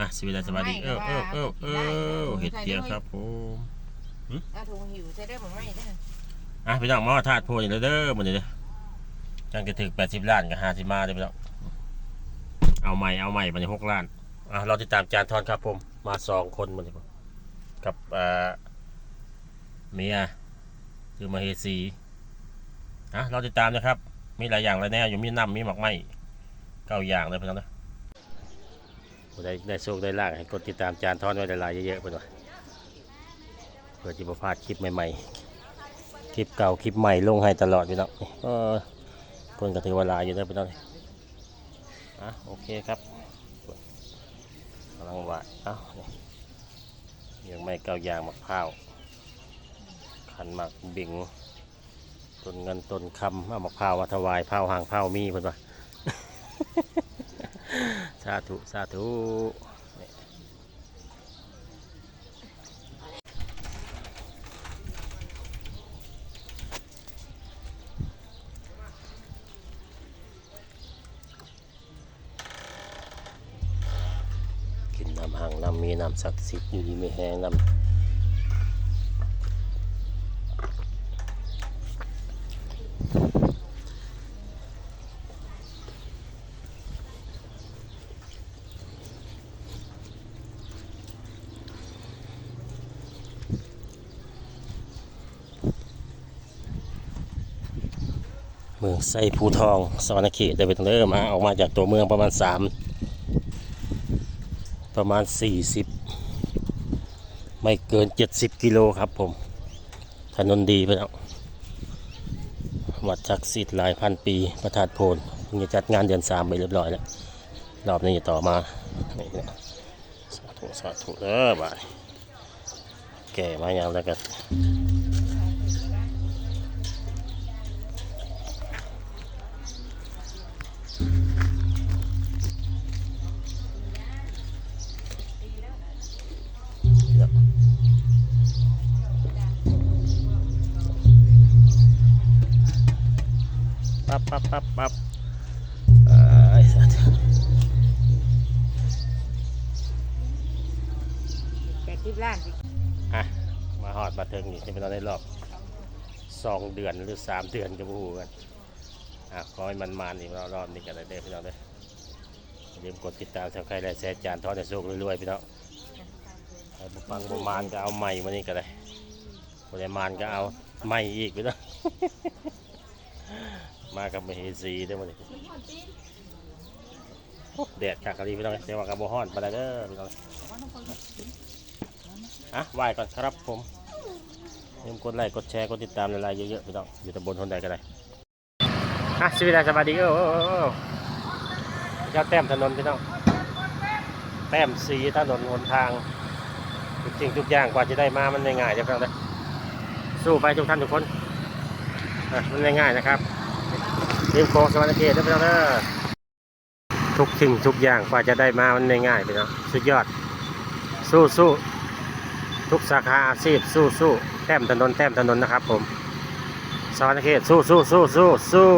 อะสวัสดีสวัสดีเออเออเออเออเห็ดเกียวครับผมเอาถุงหิวใส่ได้บ่ไม่ได้ออะพี่น้องหมอธาตุโพนี่เด้อหมดเลยเด้อจังจะถึงแปดสิบล้านกับห้าสิมาเด้อพี่น้องเอาใหม่เอาใหม่มาในหกล้านอะเราติดตามจานทอนครับผมมาสองคนหมดเลยผมกับอ่าเมียคือมาเฮซีอะเราติดตามนะครับ มีหลายอย่างหลายแนวอยู่มีน้ำมีหมักไหมเก้าอย่างเลยพี่น้องนะ ผู้ใดได้โชคได้ลาภให้กดติดตามจานทอนไว้หลายๆเยอะๆไปหน่อยเพื่อจะประพลาดคลิปใหม่ๆ คลิปเก่าคลิปใหม่ลงให้ตลอดพี่น้องเออคนก็ถือเวลาอยู่นะพี่น้องอะโอเคครับกำลังวาดเอ้ายังไม่เก้ายางมะพร้าวขันหมากบิงต้นเงินต้นคำเอามะพร้าวมาถวายเผาหางเผามีเพิ่นว่าสาธุ สาธุนี่กินน้ำหางน้ำมีน้ำศักดิ์สิทธิ์อยู่ดีไม่แห้งน้ำ เมืองไซภูทองสวรรณเขตได้ไปทางเดิมมาออกมาจากตัวเมืองประมาณสามประมาณสี่สิบไม่เกินเจ็ดสิบกิโลครับผม ถนนดีไปแล้ววัดชักดิ์สิทธิ์หลายพันปีประทาดโพนเพิ่งจะจัดงานเดือนสามไปเรียบร้อยแล้ว รอบนี้จะต่อมาสาธุสาธุเด้อบายแก่มาอย่างแล้วกัน ปั๊บปั๊บปั๊บปั๊บเอ้สัตว์แปดสิบล้านสิอะ มาหอดมาถึงนี่จะเป็นเราได้รอบสองเดือนหรือสามเดือนจะพูดกันอะขอให้มันมานี่รารอบนี้กันเลยเด้พี่น้องเด้อย่าลืมกดติดตามชาวใครและแชร์จานทอดในโชครวยๆพี่น้องใครบุปังบุมานก็เอาใหม่มานี่ก็ได้บุไดมานก็เอาใหม่อีกพี่น้อง มากับมเหสีได้หมดเลยแดดคักกะลีพี่น้องเดี๋ยวว่ากับโบฮ้อนไปแล้วเด้อพี่น้องอะไหว้ก่อนครับผมอย่าลืมกดไลค์กดแชร์กดติดตามในไลน์เยอะๆพี่น้องอยู่ตำบลทนใดก็ได้อะสวัสดีสวัสดีเออเออเออเออเจ้าแต้มถนนพี่น้องแต้มสีถนนหนทางทุกสิ่งทุกอย่างกว่าจะได้มามันไม่ง่ายเดี๋ยวพี่น้องเด้สู้ไปทุกท่านทุกคนอะมันไม่ง่ายนะครับ ทีมโค้งสวัสดีเด้อพี่น้องเด้อทุกสิ่งทุกอย่างกว่าจะได้มามันไม่ง่ายพี่น้องสุดยอด สู้สู้ทุกสาขาอาชีพสู้สู้แต้มถนนแต้มถนนนะครับผมสวัสดีเขตสู้สู้สู้สู้สู้